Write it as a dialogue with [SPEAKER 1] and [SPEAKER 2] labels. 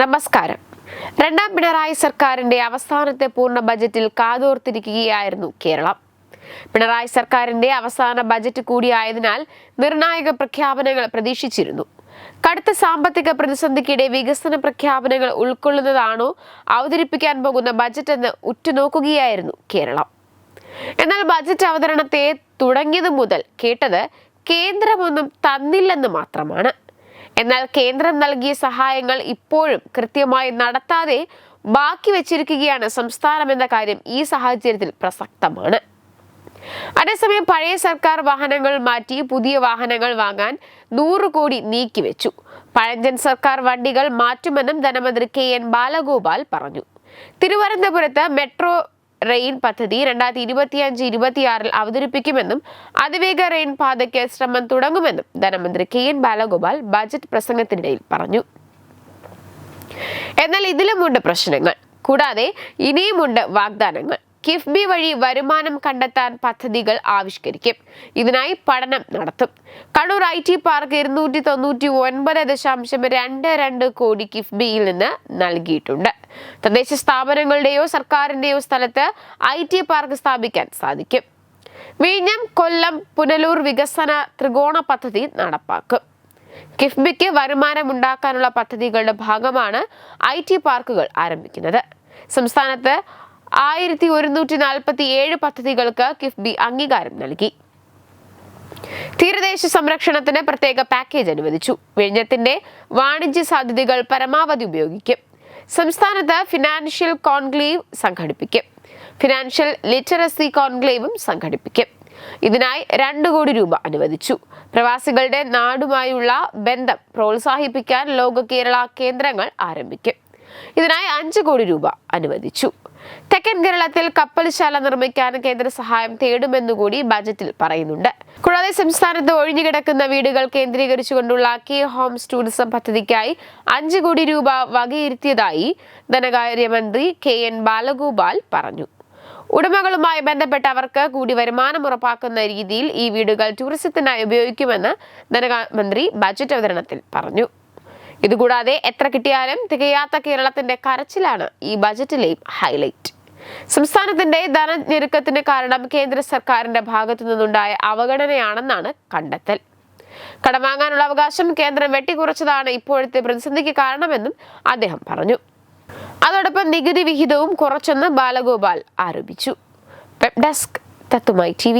[SPEAKER 1] നമസ്കാരം. രണ്ടാം പിണറായി സർക്കാരിന്റെ അവസാനത്തെ പൂർണ ബജറ്റിൽ കാതോർത്തിരിക്കുകയായിരുന്നു കേരളം. പിണറായി സർക്കാരിന്റെ അവസാന ബജറ്റ് കൂടിയായതിനാൽ നിർണായക പ്രഖ്യാപനങ്ങൾ പ്രതീക്ഷിച്ചിരുന്നു. കടുത്ത സാമ്പത്തിക പ്രതിസന്ധിക്കിടെ വികസന പ്രഖ്യാപനങ്ങൾ ഉൾക്കൊള്ളുന്നതാണോ അവതരിപ്പിക്കാൻ പോകുന്ന ബജറ്റ് എന്ന് ഉറ്റുനോക്കുകയായിരുന്നു കേരളം. എന്നാൽ ബജറ്റ് അവതരണത്തെ തുടങ്ങിയതു മുതൽ കേട്ടത് കേന്ദ്രമൊന്നും തന്നില്ലെന്ന് മാത്രമാണ്. എന്നാൽ കേന്ദ്രം നൽകിയ സഹായങ്ങൾ ഇപ്പോഴും കൃത്യമായി നടത്താതെ ബാക്കി വെച്ചിരിക്കുകയാണ് സംസ്ഥാനം എന്ന കാര്യം ഈ സാഹചര്യത്തിൽ പ്രസക്തമാണ്. അതേസമയം പഴയ സർക്കാർ വാഹനങ്ങൾ മാറ്റി പുതിയ വാഹനങ്ങൾ വാങ്ങാൻ നൂറ് കോടി നീക്കിവെച്ചു പഴഞ്ചൻ സർക്കാർ വണ്ടികൾ മാറ്റുമെന്നും ധനമന്ത്രി കെ എൻ ബാലഗോപാൽ പറഞ്ഞു. തിരുവനന്തപുരത്ത് മെട്രോ റെയിൻ പദ്ധതി രണ്ടായിരത്തി ഇരുപത്തിയഞ്ച് ഇരുപത്തിയാറിൽ അവതരിപ്പിക്കുമെന്നും അതിവേഗ റെയിൻ പാതയ്ക്ക് ശ്രമം തുടങ്ങുമെന്നും ധനമന്ത്രി കെ എൻ ബാലഗോപാൽ ബജറ്റ് പ്രസംഗത്തിനിടയിൽ പറഞ്ഞു. എന്നാൽ ഇതിലുമുണ്ട് പ്രശ്നങ്ങൾ. കൂടാതെ ഇനിയുമുണ്ട് വാഗ്ദാനങ്ങൾ. കിഫ്ബി വഴി വരുമാനം കണ്ടെത്താൻ പദ്ധതികൾ ആവിഷ്കരിക്കും. ഇതിനായി പഠനം നടത്തും. കണ്ണൂർ ഐ ടി പാർക്ക് ഇരുന്നൂറ്റി തൊണ്ണൂറ്റി ഒൻപത് ദശാംശം രണ്ട് രണ്ട് കോടി കിഫ്ബിയിൽ നിന്ന് നൽകിയിട്ടുണ്ട്. തദ്ദേശ സ്ഥാപനങ്ങളുടെയോ സർക്കാരിന്റെയോ സ്ഥലത്ത് ഐ ടി പാർക്ക് സ്ഥാപിക്കാൻ സാധിക്കും. വിഴിഞ്ഞം കൊല്ലം പുനലൂർ വികസന ത്രികോണ പദ്ധതി നടപ്പാക്കും. കിഫ്ബിക്ക് വരുമാനം ഉണ്ടാക്കാനുള്ള പദ്ധതികളുടെ ഭാഗമാണ് ഐ ടി പാർക്കുകൾ ആരംഭിക്കുന്നത്. സംസ്ഥാനത്ത് ആയിരത്തി ഒരുന്നൂറ്റി നാൽപ്പത്തി ഏഴ് പദ്ധതികൾക്ക് കിഫ്ബി അംഗീകാരം നൽകി. തീരദേശ സംരക്ഷണത്തിന് പ്രത്യേക പാക്കേജ് അനുവദിച്ചു. വിഴിഞ്ഞത്തിന്റെ വാണിജ്യ സാധ്യതകൾ പരമാവധി ഉപയോഗിക്കും. സംസ്ഥാനത്ത് ഫിനാൻഷ്യൽ കോൺക്ലേവ് സംഘടിപ്പിക്കും. ഫിനാൻഷ്യൽ ലിറ്ററസി കോൺക്ലേവും സംഘടിപ്പിക്കും. ഇതിനായി രണ്ട് കോടി രൂപ അനുവദിച്ചു. പ്രവാസികളുടെ നാടുമായുള്ള ബന്ധം പ്രോത്സാഹിപ്പിക്കാൻ ലോക കേരള കേന്ദ്രങ്ങൾ ആരംഭിക്കും. ഇതിനായി അഞ്ച് കോടി രൂപ അനുവദിച്ചു. തെക്കൻ കേരളത്തിൽ കപ്പൽശാല നിർമ്മിക്കാൻ കേന്ദ്ര സഹായം തേടുമെന്നുകൂടി ബജറ്റിൽ പറയുന്നുണ്ട്. കൂടാതെ സംസ്ഥാനത്ത് ഒഴിഞ്ഞുകിടക്കുന്ന വീടുകൾ കേന്ദ്രീകരിച്ചുകൊണ്ടുള്ള കെ ഹോംസ് ടൂറിസം പദ്ധതിക്കായി അഞ്ച് കോടി രൂപ വകയിരുത്തിയതായി ധനകാര്യമന്ത്രി കെ എൻ ബാലഗോപാൽ പറഞ്ഞു. ഉടമകളുമായി ബന്ധപ്പെട്ട അവർക്ക് കൂടി വരുമാനം ഉറപ്പാക്കുന്ന രീതിയിൽ ഈ വീടുകൾ ടൂറിസത്തിനായി ഉപയോഗിക്കുമെന്ന് ധനമന്ത്രി ബജറ്റ് അവതരണത്തിൽ പറഞ്ഞു. ഇതുകൂടാതെ എത്ര കിട്ടിയാലും തികയാത്ത കേരളത്തിന്റെ കരച്ചിലാണ് ഈ ബജറ്റിലെയും ഹൈലൈറ്റ് സംസ്ഥാനത്തിന്റെ ധനഞ്ഞെരുക്കത്തിന് കാരണം കേന്ദ്ര സർക്കാരിന്റെ ഭാഗത്തു നിന്നുണ്ടായ അവഗണനയാണെന്നാണ് കണ്ടെത്തൽ. കടം വാങ്ങാനുള്ള അവകാശം കേന്ദ്രം വെട്ടിക്കുറച്ചതാണ് ഇപ്പോഴത്തെ പ്രതിസന്ധിക്ക് കാരണമെന്നും അദ്ദേഹം പറഞ്ഞു. അതോടൊപ്പം നികുതി വിഹിതവും കുറച്ചെന്ന് ബാലഗോപാൽ ആരോപിച്ചു. Web desk തത്തുമായി T